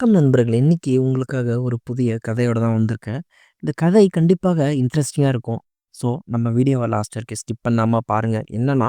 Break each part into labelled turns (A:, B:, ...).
A: வணக்கம் நண்பர்கள் இன்னைக்கு உங்களுக்காக ஒரு புதிய கதையோட தான் வந்திருக்கேன். இந்த கதை கண்டிப்பாக இன்ட்ரெஸ்டிங்காக இருக்கும். ஸோ, நம்ம வீடியோவை லாஸ்ட் வரைக்கும் ஸ்கிப் பண்ணாமல் பாருங்கள் என்னன்னா,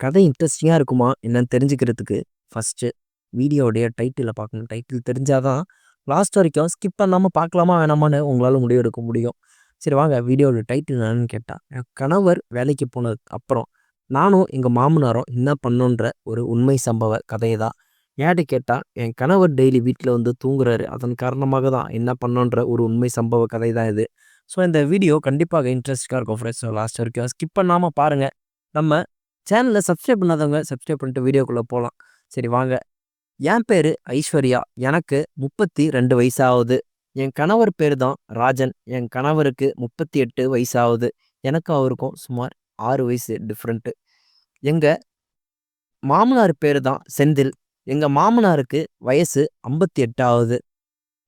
A: கதை இன்ட்ரெஸ்டிங்காக இருக்குமா என்னன்னு தெரிஞ்சுக்கிறதுக்கு ஃபஸ்ட்டு வீடியோடைய டைட்டிலில் பார்க்கணும். டைட்டில் தெரிஞ்சால் தான் லாஸ்ட் வரைக்கும் ஸ்கிப் பண்ணாமல் பார்க்கலாமா வேணாமான்னு உங்களால முடிவெடுக்க முடியும். சரி வாங்க வீடியோட டைட்டில் என்னன்னு கேட்டால் என் கணவர் வேலைக்கு போனதுக்கு அப்புறம் நானும் எங்கள் மாமனாரும் என்ன பண்ணோன்ற ஒரு உண்மை சம்பவ கதையை தான். ஏன்னு கேட்டால் என் கணவர் டெய்லி வீட்டில் வந்து தூங்குறாரு. அதன் காரணமாக தான் என்ன பண்ணோன்ற ஒரு உண்மை சம்பவ கதை தான் இது. ஸோ, இந்த வீடியோ கண்டிப்பாக இன்ட்ரெஸ்டிங்காக இருக்கும் ஃப்ரெண்ட்ஸ். ஸோ, லாஸ்ட் வரைக்கும் ஸ்கிப் பண்ணாமல் பாருங்கள் நம்ம சேனலில் சப்ஸ்கிரைப் பண்ணாதவங்க சப்ஸ்கிரைப் பண்ணிட்டு வீடியோக்குள்ளே போகலாம் சரி வாங்க. என் பேர் ஐஸ்வர்யா. எனக்கு முப்பத்தி ரெண்டு வயசாகுது என் கணவர் பேர் தான் ராஜன். என் கணவருக்கு முப்பத்தி எட்டு வயசாகுது எனக்கும் அவருக்கும் சுமார் ஆறு வயசு டிஃப்ரெண்ட்டு எங்கள் மாமனார் பேர் தான் செந்தில். எங்கள் மாமனாருக்கு வயசு ஐம்பத்தி எட்டாவது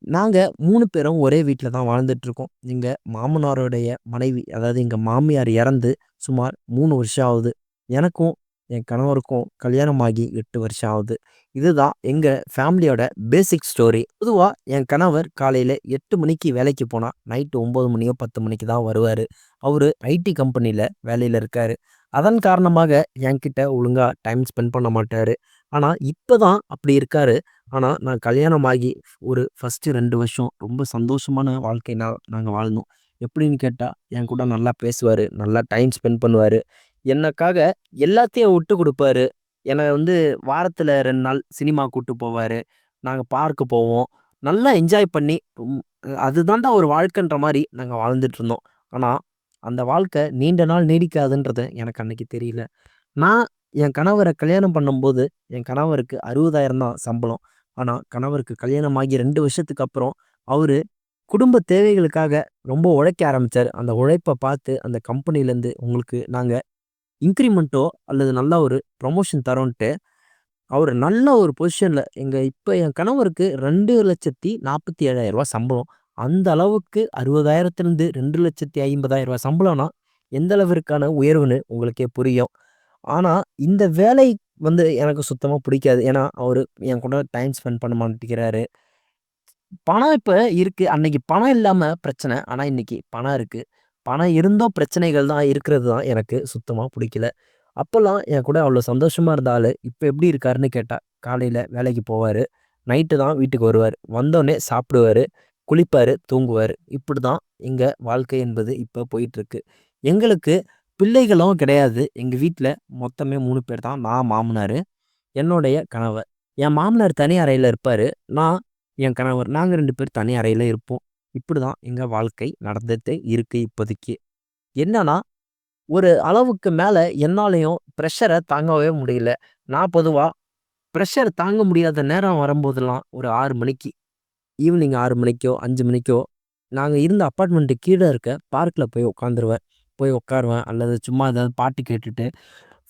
A: நாங்கள் மூணு பேரும் ஒரே வீட்டில் தான் வாழ்ந்துட்டுருக்கோம் எங்கள் மாமனாருடைய மனைவி, அதாவது எங்கள் மாமியார் இறந்து சுமார் மூணு வருஷம் ஆகுது. எனக்கும் என் கணவருக்கும் கல்யாணம் ஆகி எட்டு வருஷம் ஆகுது. இதுதான் எங்கள் ஃபேமிலியோட பேசிக் ஸ்டோரி. பொதுவாக என் கணவர் காலையில் எட்டு மணிக்கு வேலைக்கு போனால் நைட்டு ஒம்பது மணியோ, 10 மணிக்கு தான் வருவார் அவர் ஐடி கம்பெனியில் வேலையில் இருக்கார் அதன் காரணமாக என்கிட்ட ஒழுங்காக டைம் ஸ்பெண்ட் பண்ண மாட்டார் ஆனால் இப்போ தான் அப்படி இருக்காரு. ஆனால் நான் கல்யாணம் ஆகி ஒரு ஃபஸ்ட்டு ரெண்டு வருஷம் ரொம்ப சந்தோஷமான வாழ்க்கை நான் நாங்கள் வாழ்ந்தோம். எப்படின்னு கேட்டால் என் கூட நல்லா பேசுவார் நல்லா டைம் ஸ்பெண்ட் பண்ணுவார் எனக்காக எல்லாத்தையும் விட்டு கொடுப்பாரு என்னை வந்து வாரத்தில் ரெண்டு நாள் சினிமா கூப்பிட்டு போவார் நாங்கள் பார்க்கு போவோம். நல்லா என்ஜாய் பண்ணி ம் அதுதான்டா ஒரு வாழ்க்கைன்ற மாதிரி நாங்கள் வாழ்ந்துட்டு இருந்தோம். அந்த வாழ்க்கை நீண்ட நாள் நீடிக்காதுன்றது எனக்கு அன்னைக்கு தெரியல. நான் என் கணவரை கல்யாணம் பண்ணும்போது, என் கணவருக்கு 60,000 தான் சம்பளம். ஆனால் கணவருக்கு கல்யாணம் ஆகி ரெண்டு வருஷத்துக்கு அப்புறம் அவர் குடும்ப தேவைகளுக்காக ரொம்ப உழைக்க ஆரம்பித்தார் அந்த உழைப்ப பார்த்து அந்த கம்பெனிலேருந்து உங்களுக்கு நாங்கள் இன்க்ரிமெண்ட்டோ அல்லது நல்ல ஒரு ப்ரொமோஷன் தரோன்ட்டு, அவர் நல்ல ஒரு பொசிஷனில் எங்கள் இப்போ என் கணவருக்கு ரெண்டு லட்சத்தி நாற்பத்தி 2,47,000 சம்பளம். அந்த அளவுக்கு 60,000த்திலிருந்து ரூ. 2,50,000 சம்பளம்னா, எந்த அளவிற்கான உயர்வுன்னு உங்களுக்கே புரியும். ஆனால் இந்த வேலை வந்து எனக்கு சுத்தமாக பிடிக்காது. ஏன்னா, அவர் என் கூட டைம் ஸ்பெண்ட் பண்ண மாட்டேங்கிறாரு. பணம் இப்போ இருக்குது அன்னைக்கு பணம் இல்லாமல் பிரச்சனை. ஆனால் இன்னைக்கு பணம் இருக்குது பணம் இருந்தும் பிரச்சனைகள் தான் இருக்கிறது தான் எனக்கு சுத்தமாக பிடிக்கல. அப்போல்லாம் என் கூட அவ்வளோ சந்தோஷமாக இருந்தால் இப்போ எப்படி இருக்காருன்னு கேட்டால் காலையில் வேலைக்கு போவார் நைட்டு தான் வீட்டுக்கு வருவார் வந்தோடனே சாப்பிடுவார் சாப்பிடுவாரு, தூங்குவார் இப்படி தான் எங்கள் வாழ்க்கை என்பது இப்போ போயிட்டுருக்கு. எங்களுக்கு பிள்ளைகளும் கிடையாது. எங்கள் வீட்டில் மொத்தமே மூணு பேர் தான். நான், மாமனார் என்னுடைய கணவர். என் மாமனார் தனி அறையில் இருப்பார் நான், என் கணவர் நாங்கள் ரெண்டு பேர் தனி அறையில் இருப்போம். இப்படி தான் எங்கள் வாழ்க்கை நடந்துட்டு இருக்குது இப்போதைக்கு. என்னன்னா, ஒரு அளவுக்கு மேலே என்னாலையும் ப்ரெஷரை தாங்கவே முடியல. நான் பொதுவாக ப்ரெஷர் தாங்க முடியாத நேரம் வரும்போதெல்லாம் ஒரு ஆறு மணிக்கு, ஈவினிங் ஆறு மணிக்கோ, அஞ்சு மணிக்கோ, நாங்கள் இருந்த அப்பார்ட்மெண்ட்டு கீழே இருக்க பார்க்கில் போய் உட்காந்துருவேன். போய் உட்காருவேன். அல்லது சும்மா ஏதாவது பாட்டு கேட்டுட்டு,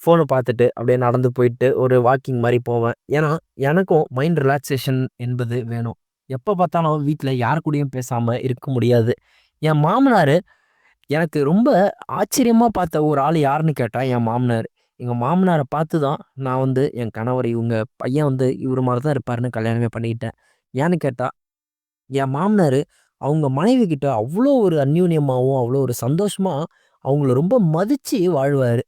A: ஃபோனை பார்த்துட்டு அப்படியே நடந்து போயிட்டு ஒரு வாக்கிங் மாதிரி போவேன். ஏன்னா, எனக்கும் மைண்ட் ரிலாக்ஸேஷன் என்பது வேணும். எப்போ பார்த்தாலும் வீட்டில் யார் கூடயும் பேசாமல் இருக்க முடியாது. என் மாமனார் எனக்கு ரொம்ப ஆச்சரியமாக பார்த்த ஒரு ஆள் யாருன்னு கேட்டால் என் மாமனார் எங்கள் மாமனாரை பார்த்து தான் நான் வந்து என் கணவர் இவங்க பையன் வந்து இவர் மாதிரி தான் இருப்பாருன்னு கல்யாணமே பண்ணிக்கிட்டேன். ஏன்னு கேட்டால் என் மாமனார் அவங்க மனைவி கிட்ட அவ்வளோ ஒரு அந்யூன்யமாகவும் அவ்வளோ ஒரு சந்தோஷமாக அவங்கள ரொம்ப மதித்து வாழ்வார்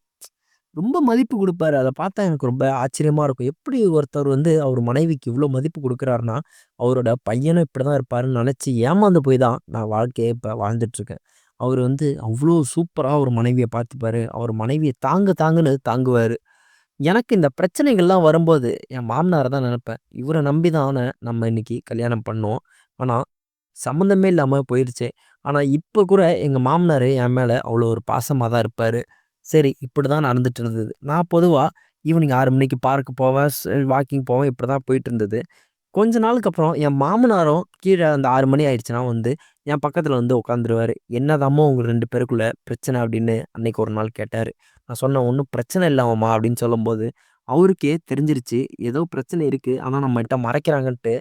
A: ரொம்ப மதிப்பு கொடுப்பாரு அதை பார்த்தா எனக்கு ரொம்ப ஆச்சரியமாக இருக்கும். எப்படி ஒருத்தர் வந்து அவர் மனைவிக்கு இவ்வளோ மதிப்பு கொடுக்குறாருன்னா அவரோட பையனும் இப்படிதான் இருப்பாருன்னு நினச்சி ஏமாந்து போய் தான் நான் வாழ்க்கையே இப்போ வாழ்ந்துட்டுருக்கேன். அவர் வந்து அவ்வளோ சூப்பராக ஒரு மனைவியை பார்த்துப்பாரு. அவர் மனைவியை தாங்க தாங்குன்னு தாங்குவார் எனக்கு இந்த பிரச்சனைகள்லாம் வரும்போது, என் மாமனாரை தான் நினப்பேன் இவரை நம்பி தான நம்ம இன்னைக்கு கல்யாணம் பண்ணோம். ஆனால் சம்மந்தமே இல்லாமல் போயிடுச்சு ஆனால் இப்போ கூட எங்கள் மாமனார் என் மேலே அவ்வளோ ஒரு பாசமாக தான் இருப்பார் சரி, இப்படி தான் நடந்துட்டு இருந்தது. நான் பொதுவாக ஈவினிங் ஆறு மணிக்கு பார்க் போவேன், வாக்கிங் போவேன். இப்படிதான் போயிட்டு இருந்தது. கொஞ்ச நாளுக்கு அப்புறம் என் மாமனாரும் கீழே அந்த ஆறு மணி ஆயிடுச்சுன்னா வந்து, என் பக்கத்தில் வந்து உட்காந்துருவாரு. "என்னதாம்மா உங்க 2 பேருக்குள்ள பிரச்சனை?" அப்படின்னு அன்னைக்கு ஒரு நாள் கேட்டார் நான் சொன்னேன், ஒன்றும் பிரச்சனை இல்லாமம்மா அப்படின்னு சொல்லும்போது, அவருக்கே தெரிஞ்சிருச்சு. ஏதோ பிரச்சனை இருக்குது ஆனால் நம்மகிட்ட மறைக்கிறாங்கன்ட்டு,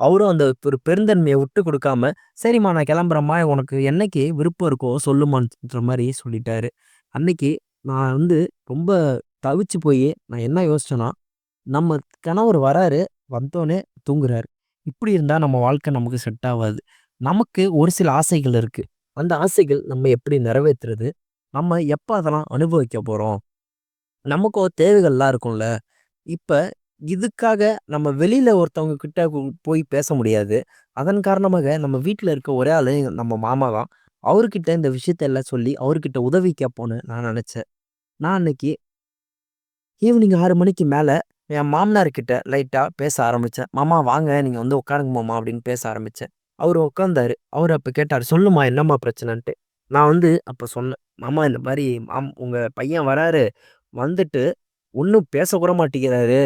A: அவரும் அந்த ஒரு பெருந்தன்மையை விட்டு கொடுக்காம "சரிம்மா நான் கிளம்புறம்மா உனக்கு என்னைக்கு விருப்பம் இருக்கோ சொல்லுமான்ற" மாதிரி சொல்லிட்டாரு. அன்னைக்கு நான் வந்து ரொம்ப தவிச்சு போய் நான் என்ன யோசிச்சேன்னா, நம்ம கணவர் வராரு, வந்தோன்னே தூங்குறாரு. இப்படி இருந்தால் நம்ம வாழ்க்கை நமக்கு செட் ஆகாது நமக்கு ஒரு சில ஆசைகள் இருக்குது அந்த ஆசைகள் நம்ம எப்படி நிறைவேத்துறது? நம்ம எப்போ அதெல்லாம் அனுபவிக்க போகிறோம் நமக்கும் தேவைகள்லாம் இருக்கும்ல. இப்போ இதுக்காக நம்ம வெளியில் ஒருத்தவங்க கிட்ட போய் பேச முடியாது. அதன் காரணமாக நம்ம வீட்டில் இருக்க ஒரே ஆள் நம்ம மாமா தான். அவர்கிட்ட இந்த விஷயத்த எல்லாம் சொல்லி, அவர்கிட்ட உதவி கேட்போன்னு நான் நினச்சேன் நான் அன்னைக்கு ஈவினிங் ஆறு மணிக்கு மேலே என் மாமனார் லைட்டாக பேச ஆரம்பித்தேன் "மாமா வாங்க, நீங்கள் வந்து உட்காருங்க மாமா" அப்படின்னு பேச ஆரம்பித்தேன் அவர் உட்காந்தாரு அவர் அப்போ கேட்டார் "சொல்லுமா என்னம்மா பிரச்சனைன்ட்டு?" நான் வந்து அப்போ சொன்னேன். "மாமா இந்த மாதிரி மாம் உங்கள் பையன் வராரு. வந்துட்டு ஒன்றும் பேசக்கூட மாட்டேங்கிறாரு.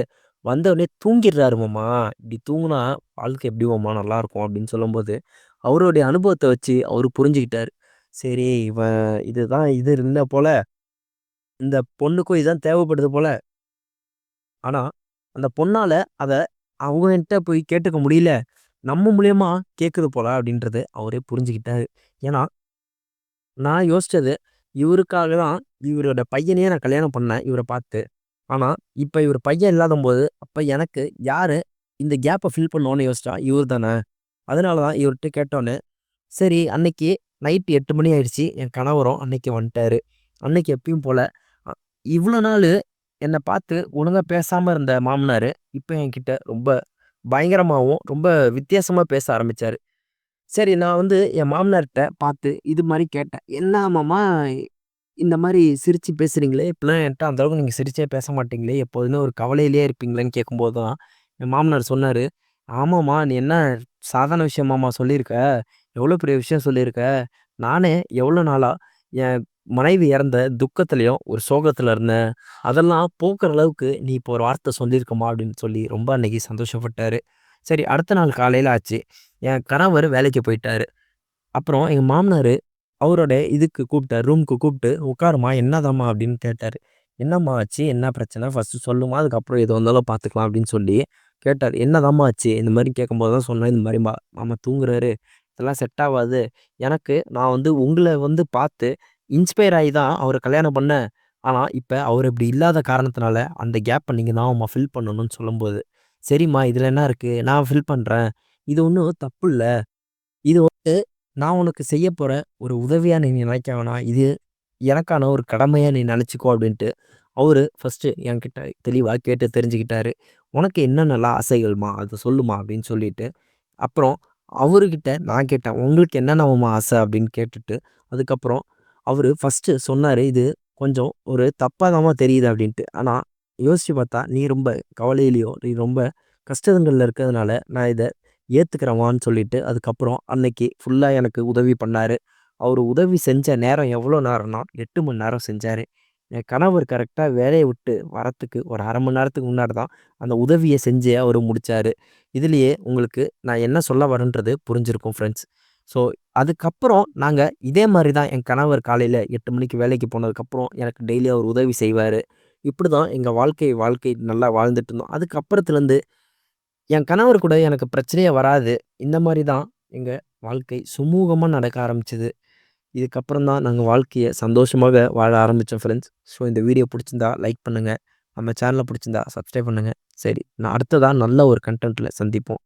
A: வந்தவுடனே தூங்கிடுறாரு மாமா. இப்படி தூங்குனா வாழ்க்கை எப்படி மாமா நல்லாயிருக்கும்" அப்படின்னு சொல்லும்போது, அவருடைய அனுபவத்த வச்சு அவரு புரிஞ்சுக்கிட்டாரு. சரி இவன் இதுதான் இது இல்ல போல. இந்த பொண்ணுக்கும் இதுதான் தேவைப்படுது போல. ஆனா, அந்த பொண்ணால அத அவங்ககிட்ட போய் கேட்டுக்க முடியல. நம்ம மூலியமா கேட்குது போல அப்படின்றது அவரே புரிஞ்சுக்கிட்டாரு. ஏன்னா, நான் யோசிச்சது இவருக்காக தான் இவரோட பையனையே நான் கல்யாணம் பண்ணேன் இவர பார்த்து. ஆனால் இப்போ இவர் பையன் இல்லாதம்போது, அப்போ எனக்கு யார் இந்த கேப்பை ஃபில் பண்ணோன்னு யோசிச்சா இவர் தானே. அதனால தான் இவர்கிட்ட கேட்டோன்னே சரி அன்னைக்கு நைட்டு எட்டு மணி ஆயிடுச்சு. என் கணவரும் அன்னைக்கு வந்துட்டாரு. அன்னைக்கு எப்பயும் போல் இவ்வளோ நாள் என்னை பார்த்து ஒழுங்காக பேசாமல் இருந்த மாமனார் இப்போ என்கிட்ட ரொம்ப பயங்கரமாகவும் ரொம்ப வித்தியாசமாக பேச ஆரம்பித்தார் சரி நான் வந்து என் மாமனார்கிட்ட பார்த்து இது மாதிரி கேட்டேன். "என்ன மாமா இந்த மாதிரி சிரித்து பேசுறீங்களே! இப்போலாம் என்ட்ட அந்த அளவுக்கு சிரிச்சே பேச மாட்டீங்களே! எப்போதுமே ஒரு கவலையிலேயே இருப்பீங்களேன்னு" கேட்கும்போது தான், என் மாமனார் சொன்னார் "ஆமாம்மா நீ என்ன சாதாரண விஷயமாம்மா சொல்லியிருக்க? எவ்வளோ பெரிய விஷயம் சொல்லியிருக்க. நானே எவ்வளோ நாளாக என் மனைவி இறந்த துக்கத்துலேயும் ஒரு சோகத்தில் இருந்தேன். அதெல்லாம் போக்குற அளவுக்கு நீ இப்போ ஒரு வார்த்தை சொல்லியிருக்கம்மா" அப்படின்னு சொல்லி ரொம்ப அன்னைக்கு சந்தோஷப்பட்டார் சரி அடுத்த நாள் காலையில் ஆச்சு. என் கணவர் வேலைக்கு போயிட்டார் அப்புறம் எங்கள் மாமனார் அவரோட இதுக்கு கூப்பிட்டாரு. ரூமுக்கு கூப்பிட்டு, "உட்காரும்மா என்னதாம்மா?" அப்படின்னு கேட்டார் "என்னம்மா ஆச்சு? என்ன பிரச்சனை? ஃபஸ்ட்டு சொல்லும்மா. அதுக்கப்புறம் எது வந்தாலும் பார்த்துக்கலாம்" அப்படின்னு சொல்லி கேட்டார் "என்னதாம்மா ஆச்சு?" இந்த மாதிரி கேட்கும்போது தான் சொன்னேன். இந்த மாதிரி மா மாமா தூங்குறாரு. இதெல்லாம் செட் ஆகாது எனக்கு நான் வந்து உங்களை வந்து பார்த்து இன்ஸ்பயர் ஆகி தான் அவரை கல்யாணம் பண்ணேன். ஆனால் இப்போ அவர் இப்படி இல்லாத காரணத்தினால, அந்த கேப்பை நீங்கள் தான் அம்மா ஃபில் பண்ணணும்னு சொல்லும்போது, "சரிம்மா இதில் என்ன இருக்குது நான் ஃபில் பண்ணுறேன் இது ஒன்றும் தப்பு இல்லை இது வந்து நான் உனக்கு செய்ய போகிற ஒரு உதவியாக நீ நினைக்க வேணாம். இது எனக்கான ஒரு கடமையாக நீ நினச்சிக்கோ அப்படின்ட்டு அவர் ஃபர்ஸ்ட்டு என்கிட்ட தெளிவாக கேட்டு தெரிஞ்சுக்கிட்டாரு. "உனக்கு என்னென்னலாம் ஆசைகள்ம்மா? அதை சொல்லும்மா" அப்படின்னு சொல்லிட்டு, அப்புறம் அவர்கிட்ட நான் கேட்டேன். "உங்களுக்கு என்னென்னமா ஆசை?" அப்படின்னு கேட்டுட்டு, அதுக்கப்புறம் அவர் ஃபஸ்ட்டு சொன்னார் "இது கொஞ்சம் ஒரு தப்பா தெரியுது" அப்படின்ட்டு. ஆனால் யோசிச்சு பார்த்தா, "நீ ரொம்ப கவலையிலையோ நீ ரொம்ப கஷ்டங்களில் இருக்கிறதுனால நான் இதை ஏற்றுக்கிறவான்னு சொல்லிட்டு, அதுக்கப்புறம் அன்னைக்கு ஃபுல்லாக எனக்கு உதவி பண்ணார் அவர் உதவி செஞ்ச நேரம் எவ்வளோ நேரம்னா, எட்டு மணி நேரம் செஞ்சார் என் கணவர் கரெக்டாக வேலையை விட்டு வரத்துக்கு ஒரு அரை மணி நேரத்துக்கு முன்னாடி தான் அந்த உதவியை செஞ்சு அவர் முடித்தார் இதுலேயே உங்களுக்கு நான் என்ன சொல்ல வரேன்றது புரிஞ்சிருக்கும் ஃப்ரெண்ட்ஸ். ஸோ, அதுக்கப்புறம் நாங்கள் இதே மாதிரி தான் என் கணவர் காலையில் எட்டு மணிக்கு வேலைக்கு போனதுக்கப்புறம் எனக்கு டெய்லி அவர் உதவி செய்வார் இப்படி தான் எங்கள் வாழ்க்கை வாழ்க்கை நல்லா வாழ்ந்துட்டு இருந்தோம். அதுக்கப்புறத்துலேருந்து என் கணவர் கூட எனக்கு பிரச்சனையே வராது. இந்த மாதிரி தான் எங்கள் வாழ்க்கை சுமூகமாக நடக்க ஆரம்பிச்சிது இதுக்கப்புறம் தான் நாங்கள் வாழ்க்கையை சந்தோஷமாக வாழ ஆரம்பித்தோம் ஃப்ரெண்ட்ஸ். ஸோ, இந்த வீடியோ பிடிச்சிருந்தா லைக் பண்ணுங்கள் நம்ம சேனலை பிடிச்சிருந்தா சப்ஸ்கிரைப் பண்ணுங்க. சரி, நான் அடுத்ததாக நல்ல ஒரு கண்டென்ட்டில் சந்திப்போம்.